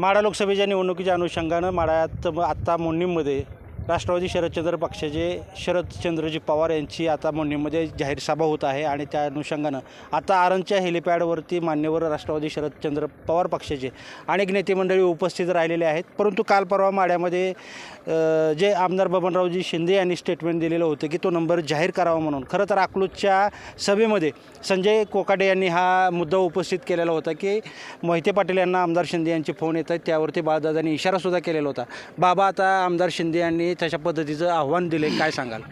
माढा लोकसभेच्या निवडणुकीच्या अनुषंगानं माढ्यात आत्ता मोडणीमध्ये राष्ट्रवादी शरदचंद्र पक्षाचे शरदचंद्रजी पवार यांची आता मोडणीमध्ये जाहीर सभा होत आहे आणि त्या अनुषंगानं आता आरणच्या हेलिपॅडवरती मान्यवर राष्ट्रवादी शरदचंद्र पवार पक्षाचे अनेक नेते मंडळी उपस्थित राहिलेले आहेत. परंतु काल परवा माड्यामध्ये जे आमदार बबनरावजी शिंदे यांनी स्टेटमेंट दिलेलं होतं की तो नंबर जाहीर करावा म्हणून. खरं तर अकलूजच्या सभेमध्ये संजय कोकाटे यांनी हा मुद्दा उपस्थित केलेला होता की मोहिते पाटील यांना आमदार शिंदे यांचे फोन येत आहेत त्यावरती बाळदादांनी इशारासुद्धा केलेला होता. बाबा आता आमदार शिंदे यांनी तशा पद्धतीचं आव्हान दिले काय सांगाल?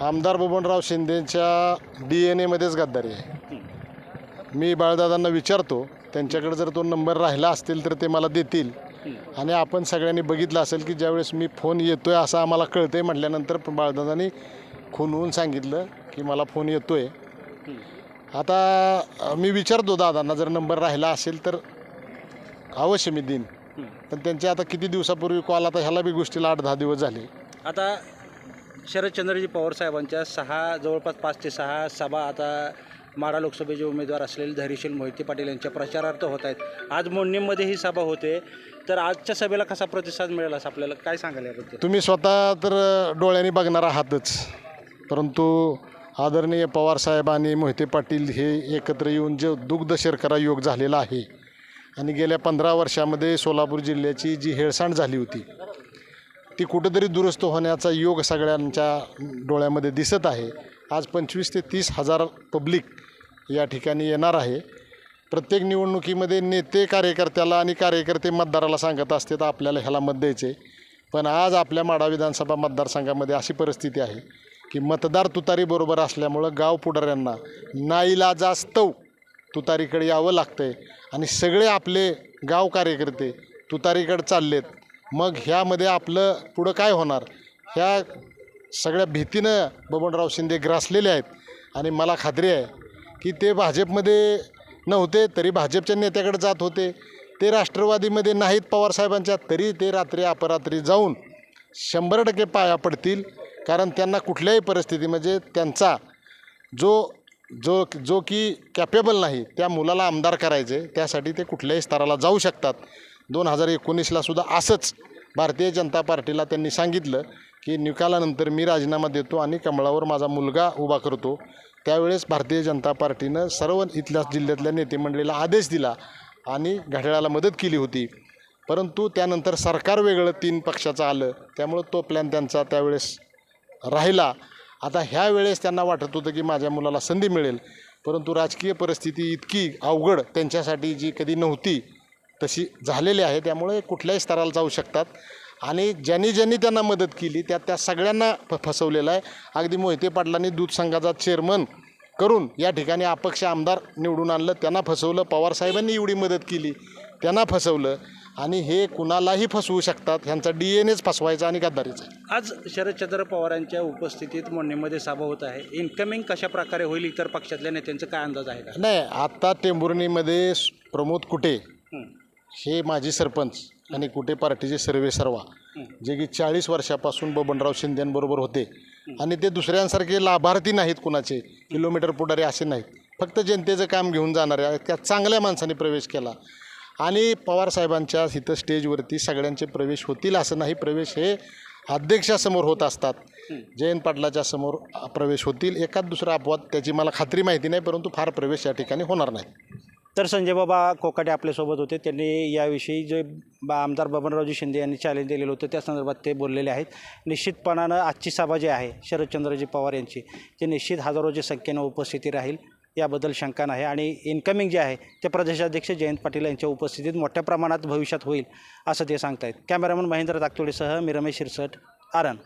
आमदार बबनराव शिंदेच्या डी एन एमध्येच गद्दारी आहे. मी बाळदादांना विचारतो त्यांच्याकडे जर तो नंबर राहिला असतील तर ते मला देतील. आणि आपण सगळ्यांनी बघितलं असेल की ज्यावेळेस मी फोन येतोय असं आम्हाला कळतंय म्हटल्यानंतर बाळदादांनी खून सांगितलं की मला फोन येतोय. आता मी विचारतो दादांना जर नंबर राहिला असेल तर अवश्य मी देईन. पण त्यांचे आता किती दिवसापूर्वी कॉल आता ह्याला बी गोष्टीला आठ दहा दिवस झाले. आता शरदचंद्रजी पवार साहेबांच्या सहा जवळपास पाच ते सहा सभा आता माढा लोकसभेचे उमेदवार असलेले धैर्यशील मोहिते पाटील यांच्या प्रचारार्थ होत आहेत. आज मोडणीमध्ये ही सभा होते. तर आजच्या सभेला कसा प्रतिसाद मिळेल असं आपल्याला काय सांगायला याबद्दल? तुम्ही स्वतः तर डोळ्यांनी बघणार आहातच. परंतु आदरणीय पवारसाहेब आणि मोहिते पाटील हे एकत्र येऊन जे दुग्ध शर्करा योग झालेला आहे. आणि गेल्या पंधरा वर्षामध्ये सोलापूर जिल्ह्याची जी हेळसांड झाली होती ती कुठंतरी दुरुस्त होण्याचा योग सगळ्यांच्या डोळ्यामध्ये दिसत आहे. आज पंचवीस ते तीस हजार पब्लिक या ठिकाणी येणार आहे. प्रत्येक निवडणुकीमध्ये नेते कार्यकर्त्याला आणि कार्यकर्ते मतदाराला सांगत असते तर आपल्याला ह्याला मत द्यायचे. पण आज आपल्या माढा विधानसभा मतदारसंघामध्ये अशी परिस्थिती आहे की मतदार तुतारीबरोबर असल्यामुळं गाव पुढाऱ्यांना नाईलाजास्तव तुतारीकडे यावं लागतंय. आणि सगळे आपले गाव कार्यकर्ते तुतारीकडे चाललेत. मग ह्यामध्ये आपलं पुढं काय होणार? ह्या सगळ्या भीतीनं बबनराव शिंदे ग्रासलेले आहेत आणि मला खात्री आहे की ते भाजपमध्ये नव्हते तरी भाजपच्या नेत्याकडे जात होते. ते राष्ट्रवादीमध्ये नाहीत पवारसाहेबांच्या तरी ते रात्री अपरात्री जाऊन शंभर टक्के पाया पडतील. कारण त्यांना कुठल्याही परिस्थिती म्हणजे त्यांचा जो जो जो की कॅपेबल नाही त्या मुलाला आमदार करायचे त्यासाठी ते कुठल्याही स्तराला जाऊ शकतात. दोन हजार एकोणीसला सुद्धा असंच भारतीय जनता पार्टीला त्यांनी सांगितलं की निकालानंतर मी राजीनामा देतो आणि कमळावर माझा मुलगा उभा करतो. त्यावेळेस भारतीय जनता पार्टीनं सर्व इथल्या जिल्ह्यातल्या नेतेमंडळीला आदेश दिला आणि घड्याळाला मदत केली होती. परंतु त्यानंतर सरकार वेगळं तीन पक्षाचं आलं. त्यामुळं तो प्लॅन त्यांचा त्यावेळेस राहिला. आता ह्या वेळेस त्यांना वाटत होतं की माझ्या मुलाला संधी मिळेल. परंतु राजकीय परिस्थिती इतकी अवघड त्यांच्यासाठी जी कधी नव्हती तशी झालेली आहे. त्यामुळे कुठल्याही स्तराला जाऊ शकतात. आणि ज्यांनी ज्यांनी त्यांना मदत केली त्या त्या सगळ्यांना फ फसवलेलं आहे. अगदी मोहिते पाटलांनी दूध संघाचा चेअरमन करून या ठिकाणी अपक्ष आमदार निवडून आणलं. त्यांना फसवलं. पवारसाहेबांनी एवढी मदत केली त्यांना फसवलं. आणि हे कुणालाही फसवू शकतात. ह्यांचा डी एन एच फसवायचा आणि गद्दारीचा. आज शरदचंद्र पवारांच्या उपस्थितीत मोडणीमध्ये सभा होत आहे. इन्कमिंग कशा प्रकारे होईल इतर पक्षातल्या नेत्यांचा काय अंदाज आहे का? नाही आत्ता टेंभुर्णीमध्ये प्रमोद कुटे हे माजी सरपंच आणि कुठे पार्टीचे सर्वे सर्वा जे की चाळीस वर्षापासून बबनराव शिंदेबरोबर होते आणि ते दुसऱ्यांसारखे लाभार्थी नाहीत कुणाचे किलोमीटर पुढारी असे नाहीत. फक्त जनतेचं काम घेऊन जाणारे आहेत त्या चांगल्या माणसाने प्रवेश केला. आणि पवारसाहेबांच्या इथं स्टेजवरती सगळ्यांचे प्रवेश होतील असं नाही प्रवेश हे अध्यक्षासमोर होत असतात. जयंत पाटलाच्या समोर प्रवेश होतील. एकाच दुसरा अपवाद त्याची मला खात्री माहिती नाही परंतु फार प्रवेश या ठिकाणी होणार नाही. तर संजय बाबा कोकाटे आपल्यासोबत होते. त्यांनी याविषयी जे बा आमदार बबनरावजी शिंदे यांनी चॅलेंज दिलेलं होतं त्या संदर्भात ते बोललेले आहेत. निश्चितपणानं आजची सभा जी आहे शरदचंद्रजी पवार यांची ते निश्चित हजारोच्या संख्येनं उपस्थिती राहील याबद्दल शंका नाही. आणि इन्कमिंग जे आहे ते प्रदेशाध्यक्ष जयंत पाटील यांच्या उपस्थितीत मोठ्या प्रमाणात भविष्यात होईल असं ते सांगतायत. कॅमेरामन महेंद्र ताकतोडेसह मी रमेश शिरसट आरण.